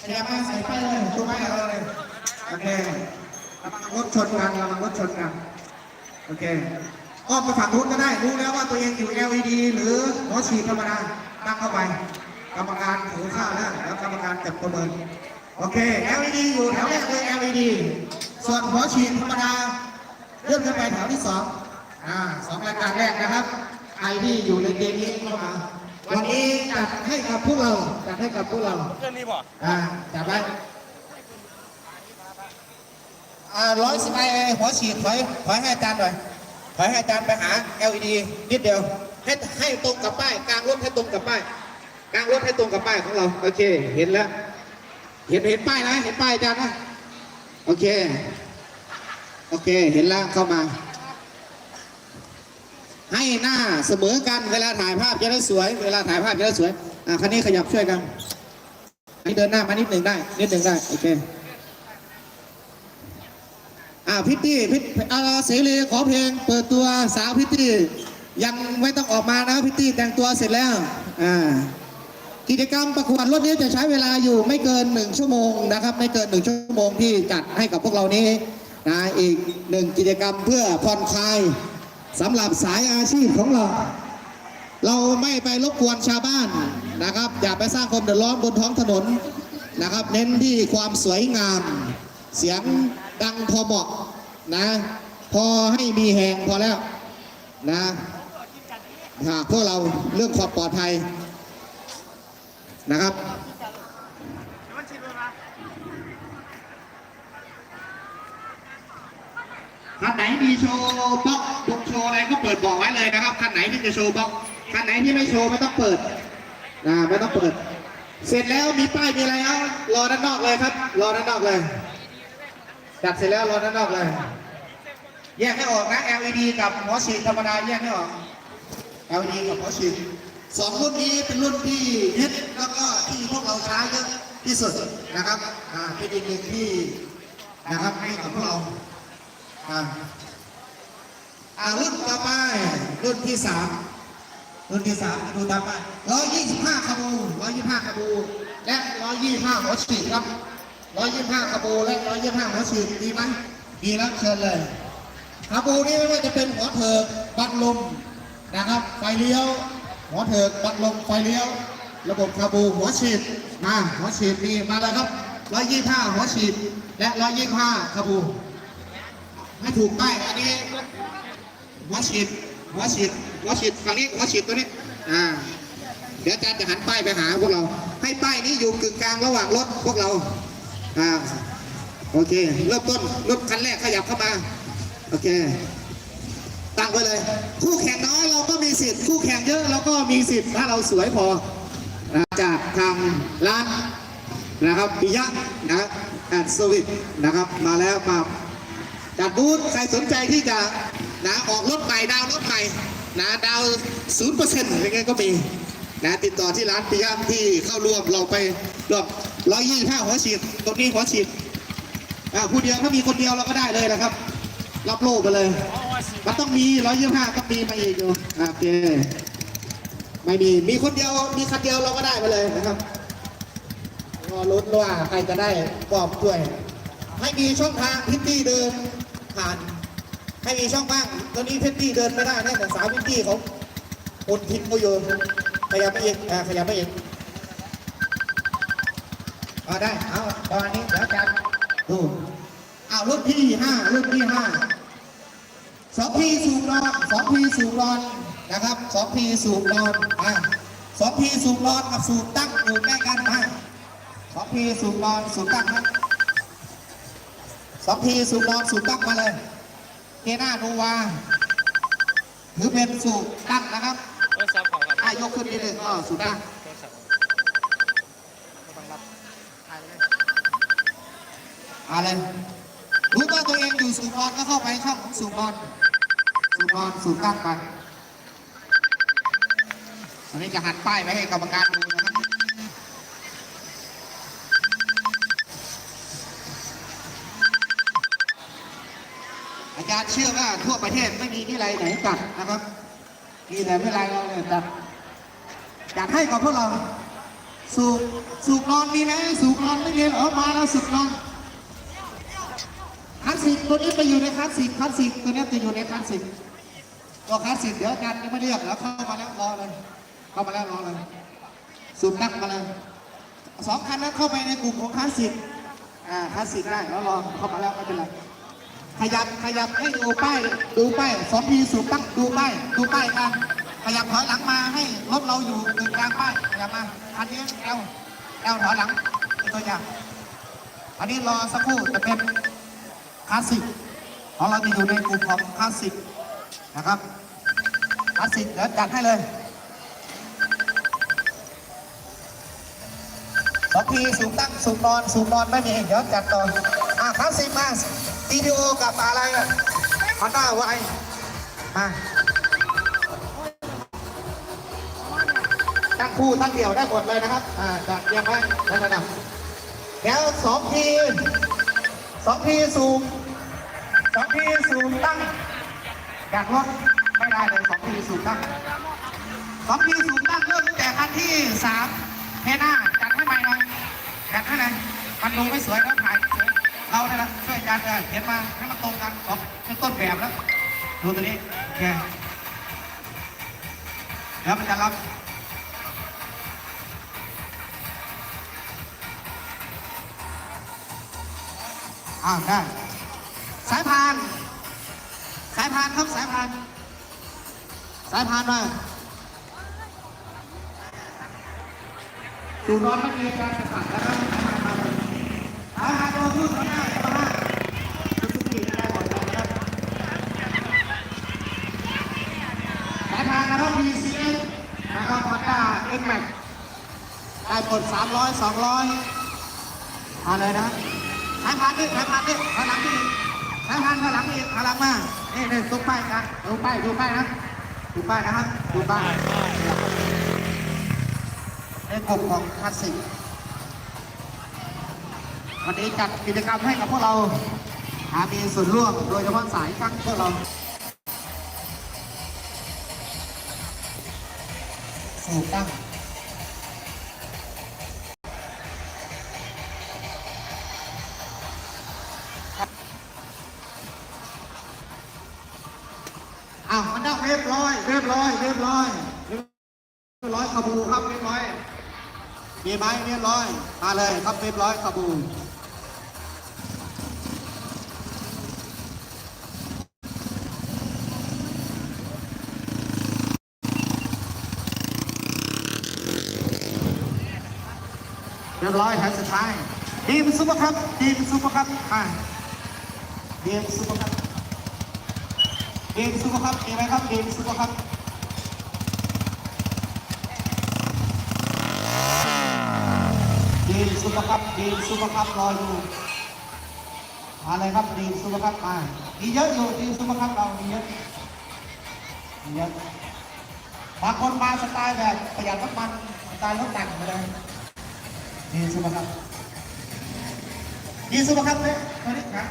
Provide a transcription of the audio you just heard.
ขยับมาใส่ไปเลยชูไม้เอาเลยโอเคระวังรถชนกันระวังรถชนกันโอเคอ้อมไปฝั่งนู้นก็ได้รู้แล้วว่าตัวเองอยู่ LED หรือหัวฉีดธรรมดาตั้งเข้าไป กรรมการถือข้าวแล้วแล้วกรรมการจับประเมินโอเค LED อยู่แถวแรกเลย LED ส่วนหัวฉีดธรรมดาเลื่อนขึ้นไปแถวที่สองอ่าสองรายการแรกนะครับไอที่อยู่ในเกมนี้เข้ามา วันนี้จัดให้กับพวกเราจัดให้กับพวกเราเรื่องนี้บ่อ่าจับไว้อ่าร้อยสิบไอหัวฉีดถอยถอยให้อาจารย์หน่อยถอยให้อาจารย์ไปหา LED นิดเดียว ให้ให้ตรงกับป้ายกลางรถให้ตรงกับป้ายกลางรถให้ตรงกับป้ายของเรา โอเค เห็นแล้ว เห็นเห็นป้ายนะ เห็นป้ายอาจารย์นะ โอเค โอเค เห็นแล้วเข้ามา ให้หน้าเสมอกันเวลาถ่ายภาพจะได้สวย เวลาถ่ายภาพจะได้สวยอ่าคันนี้ขยับช่วยกันนี่เดินหน้ามานิดหนึ่งได้นิดหนึ่งได้โอเคอ่าพิตตี้พิตอ่าเสรีขอเพลง เปิดตัวสาวพิตตี้ยังไม่ต้องออกมานะพิตตี้แต่งตัวเสร็จแล้วอ่ากิจกรรมประกวดรถนี้จะใช้เวลาอยู่ไม่เกินหนึ่งชั่วโมงนะครับ ไม่เกินหนึ่งชั่วโมงที่จัดให้กับพวกเรานี้นะอีกหนึ่งกิจกรรมเพื่อผ่อนคลาย สำหรับสายอาชีพของเรา เราไม่ไปรบกวนชาวบ้านนะครับ อย่าไปสร้างความเดือดร้อนบนท้องถนนนะครับ เน้นที่ความสวยงาม เสียงดังพอเหมาะนะ พอให้มีแหงพอแล้วนะหากพวกเราเรื่องความปลอดภัยนะครับ คันไหนมีโชว์บล็อกบุกโชว์อะไรก็เปิดบอกไว้เลยนะครับคันไหนที่จะโชว์บล็อกคันไหนที่ไม่โชว์ไม่ต้องเปิดนะไม่ต้องเปิด เสร็จแล้วมีป้ายมีอะไรเอารอด้านนอกเลยครับ รอด้านนอกเลยจัดเสร็จแล้วรอด้านนอกเลย แยกให้ออกนะ LED กับหัวฉีดธรรมดาแยกให้ออก LED กับหัวฉีดสองรุ่นนี้เป็นรุ่นที่ฮิตแล้วก็ที่พวกเราใช้เยอะที่สุดนะครับอ่าเป็นอีกหนึ่งที่นะครับให้กับพวกเรา อ่าอ่ารุ่นต่อไปรุ่นที่สามรุ่นที่สามดูตามไปร้อยยี่สิบห้าคาบูร้อยยี่สิบห้าคาบูและร้อยยี่สิบห้าหัวฉีดครับร้อยยี่สิบห้าคาบูและร้อยยี่สิบห้าหัวฉีดดีไหมดีแล้วเชิญเลยคาบูนี่ไม่ว่าจะเป็นหัวเถิกบังลมนะครับไฟเลี้ยว หัวเถิกบังลมไฟเลี้ยว ระบบคาบูหัวฉีดมาหัวฉีดมีมาแล้วครับร้อยยี่สิบห้าหัวฉีดและร้อยยี่สิบห้าคาบู ให้ถูกป้ายอันนี้หัวฉีดหัวฉีดหัวฉีดฝั่งนี้หัวฉีดตัวนี้อ่าเดี๋ยวอาจารย์จะหันป้ายไปหาพวกเรา ให้ป้ายนี้อยู่กึ่งกลางระหว่างรถพวกเราอ่าโอเค เริ่มต้นรถคันแรกขยับเข้ามา โอเค ตั้งไว้เลย คู่แข่งน้อยเราก็มีสิทธิ์คู่แข่งเยอะเราก็มีสิทธิ์ถ้าเราสวยพอนะจากทางร้านนะครับปิยะนะแอดสวิตนะครับ มาแล้วมา จัดบูธใครสนใจที่จะนะออกรถใหม่ดาวรถใหม่นะดาวศูนย์เปอร์เซ็นต์ยังไงก็มีนะติดต่อที่ร้านปิยะที่เข้าร่วมเราไปรวมร้อยยี่สิบห้าหัวฉีดตรงนี้หัวฉีดอ่าผู้เดียวถ้ามีคนเดียวเราก็ได้เลยนะครับ รับโลกไปเลย มันต้องมีร้อยยี่สิบห้าก็มีมาอีกอยู่อ่าโอเคไม่มีมีคนเดียวมีคันเดียวเราก็ได้ไปเลยนะครับรอลุ้นว่าใครจะได้ปอบด้วยให้มีช่องทางพิตตี้เดิน ผ่านให้มีช่องว่างตอนนี้เพิตตี้เดินไม่ได้นะแต่สาวพิตตี้เขาอดทินเขาอยู่ขยับไปอีกอ่าขยับไปอีกเอาได้เอาตอนนี้เดี๋ยวจัดดูเอารุ่นที่ห้ารุ่นที่ห้าสองพีสูบนอนสองพีสูบนอนนะครับสองพีสูบนอนอ่าสองพีสูบนอนกับสูบตั้งอยู่ใกล้กันมาสองพีสูบนอนสูบตั้งนะ สองทีสูบนอนสูบตั้งมาเลยเกน่าโนวาถือเป็นสูบตั้งนะครับโทรศัพท์เขาครับอายกขึ้นนิดนึงก็สูบตั้งโทรศัพท์อะไรรู้ว่าตัวเองอยู่สูบนอนก็เข้าไปช่องของสูบนอนสูบนอนสูบตั้งไปอันนี้จะหันป้ายไว้ให้กรรมการดูนะครับ เชื่อว่าทั่วประเทศไม่มีที่ไรไหนจัดนะครับมีแต่ไม่ไรเราเนี่ยจัดจัดให้กับพวกเรา สูบสูบนอนมีไหมสูบนอนไม่มีเหรอมาแล้วสูบนอนคลาสสิกตัวนี้ไปอยู่ในคลาสสิกคลาสสิกตัวนี้จะอยู่ในคลาสสิกตัวคลาสสิกเดี๋ยวกันยังไม่เรียกแล้วเข้ามาแล้วรอเลยเข้ามาแล้วรอเลยสูบนักมาเลยสองคันนั้นเข้าไปในกลุ่มของคลาสสิกอ่าคลาสสิกได้แล้วรอเข้ามาแล้วไม่เป็นไร ขยับขยับให้ดูป้ายดูป้ายสองทีสูบตั้งดูป้ายดูป้ายกันขยับถอยหลังมาให้รถเราอยู่กึ่งกลางป้ายขยับมาอันนี้เอลเอลถอยหลังเป็นตัวอย่างอันนี้รอสักครู่จะเป็นคลาสสิกของเราจะอยู่ในกลุ่มของคลาสสิกนะครับคลาสสิกเดี๋ยวจัดให้เลยสองทีสูงตั้งสูงนอนสูงนอนไม่มีเดี๋ยวจัดต่ออะคลาสสิกมา วิดีโอกับอะไรอะฮอนด้าไว้มาตั้งคู่ตั้งเดี่ยวได้หมดเลยนะครับ อ่าจัดเรียงไว้ในระดับแล้วสองทีสองทีสูงสองทีสูงตั้งอยากลดไม่ได้เลยสองทีสูงตั้งสองทีสูงตั้งเริ่มตั้งแต่คันที่สามเทหน้าจัดให้ใหม่หน่อยจัดให้หน่อยมันดูไม่สวยแล้วถ่ายสวยเราเนี่ยนะช่วยจัดเออเขียนมาให้มันตรงกันของเป็นต้นแบบแล้วดูตัวนี้โอเคแล้วมันจะรับอ้าวได้สายพาน สายพานครับสายพาน สายพานมาสูร้อนไม่มีการกระสับแล้วครับสายพานตัวพูดข้างหน้าข้างหน้าทุกทีได้หมดเลยนะครับสายพานนะครับ PCS นะครับมาด้า X Max ได้หมด300 200มาเลยนะครับสายพานนี่สายพานนี่พลังนี่สายพานพลังนี่พลังมานี่นี่ดูป้ายกันดูป้ายดูป้ายนะดูป้ายนะครับดูป้ายในกลุ่มของคลาสสิกวันนี้จัดกิจกรรมให้กับพวกเราหามีส่วนร่วมโดยเฉพาะสายฟังพวกเราสูบตั้ง ตับูครับเรียบร้อย มีไหมเรียบร้อย มาเลยครับเรียบร้อยขบูเรียบร้อยแถวสุดท้ายดีมซุปเปอร์ครับดีมซุปเปอร์ครับมาดีมซุปเปอร์ครับเกมซุปเปอร์คัพมีไหมครับเกมซุปเปอร์คัพเกมซุปเปอร์คัพเกมซุปเปอร์คัพรออยู่มาเลยครับเกมซุปเปอร์คัพมามีเยอะอยู่เกมซุปเปอร์คัพเรามีเยอะมีเยอะบางคนมาสไตล์แบบประหยัดน้ำมันสไตล์รถแต่งมาเลยเกมซุปเปอร์คัพเกมซุปเปอร์คัพเนี่ยตัวนี้ครับ